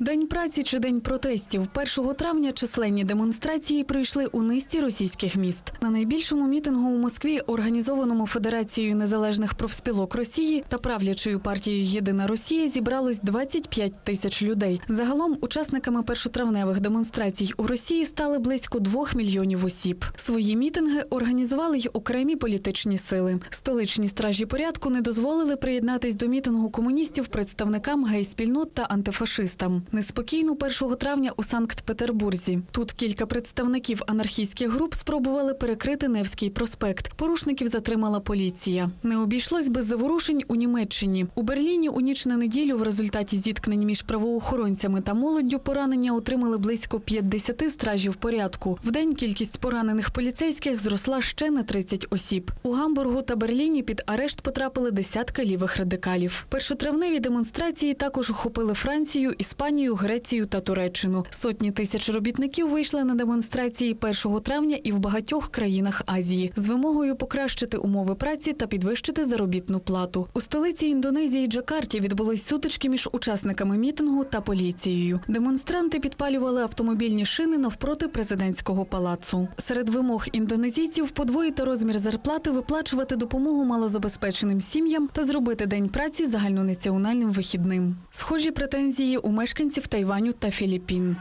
День праці чи день протестів 1 травня численні демонстрації пройшли у низці російських міст. На найбільшому мітингу у Москві, організованому Федерацією незалежних профспілок Росії та правлячою партією Єдина Росія, зібралось 25 тисяч людей. Загалом учасниками першотравневих демонстрацій у Росії стали близько двох мільйонів осіб. Свої мітинги організували й окремі політичні сили. Столичні стражі порядку не дозволили приєднатись до мітингу комуністів представникам гей-спільнот та антифашистам. Неспокійно 1 травня у Санкт-Петербурзі. Тут кілька представників анархістських груп спробували перекрити Невський проспект. Порушників затримала поліція. Не обійшлось без заворушень у Німеччині. У Берліні у ніч на неділю в результаті зіткнень між правоохоронцями та молоддю поранення отримали близько 50 стражів порядку. В день кількість поранених поліцейських зросла ще на 30 осіб. У Гамбургу та Берліні під арешт потрапили десятки лівих радикалів. Першотравневі демонстрації також охопили Францію, Іспанію, Грецію та Туреччину. Сотні тисяч робітників вийшли на демонстрації 1 травня і в багатьох країнах Азії з вимогою покращити умови праці та підвищити заробітну плату. У столиці Індонезії Джакарті відбулись сутички між учасниками мітингу та поліцією. Демонстранти підпалювали автомобільні шини навпроти президентського палацу. Серед вимог індонезійців подвоїти розмір зарплати, виплачувати допомогу малозабезпеченим сім'ям та зробити день праці загальнонаціональним вихідним. Схожі претензії у мешканців Тайваню та Філіппін.